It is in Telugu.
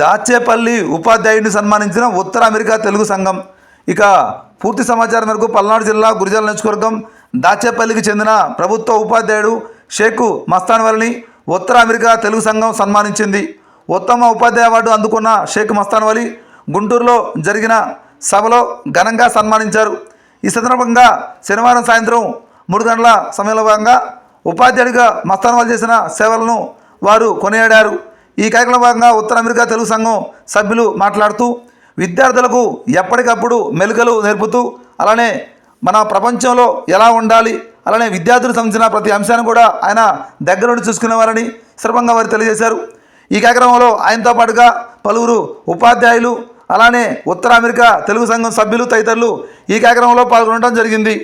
దాచేపల్లి ఉపాధ్యాయుడిని సన్మానించిన ఉత్తర అమెరికా తెలుగు సంఘం. ఇక పూర్తి సమాచారం మేరకు పల్నాడు జిల్లా గురిజాల నియోజకవర్గం దాచేపల్లికి చెందిన ప్రభుత్వ ఉపాధ్యాయుడు షేక్ మస్తాన్వల్ని ఉత్తర అమెరికా తెలుగు సంఘం సన్మానించింది. ఉత్తమ ఉపాధ్యాయ అవార్డు అందుకున్న షేక్ మస్తాన్ వలి గుంటూరులో జరిగిన సభలో ఘనంగా సన్మానించారు. ఈ సందర్భంగా శనివారం సాయంత్రం మూడు గంటల సమయంలో భాగంగా ఉపాధ్యాయుడిగా మస్తాన్ చేసిన సేవలను వారు కొనియాడారు. ఈ కార్యక్రమం భాగంగా ఉత్తర అమెరికా తెలుగు సంఘం సభ్యులు మాట్లాడుతూ విద్యార్థులకు ఎప్పటికప్పుడు మెలుకలు నేర్పుతూ అలానే మన ప్రపంచంలో ఎలా ఉండాలి అలానే విద్యార్థులకు సంబంధించిన ప్రతి అంశాన్ని కూడా ఆయన దగ్గర నుండి చూసుకునేవారని సులభంగా వారు తెలియజేశారు. ఈ కార్యక్రమంలో ఆయనతో పాటుగా పలువురు ఉపాధ్యాయులు అలానే ఉత్తర అమెరికా తెలుగు సంఘం సభ్యులు తదితరులు ఈ కార్యక్రమంలో పాల్గొనడం జరిగింది.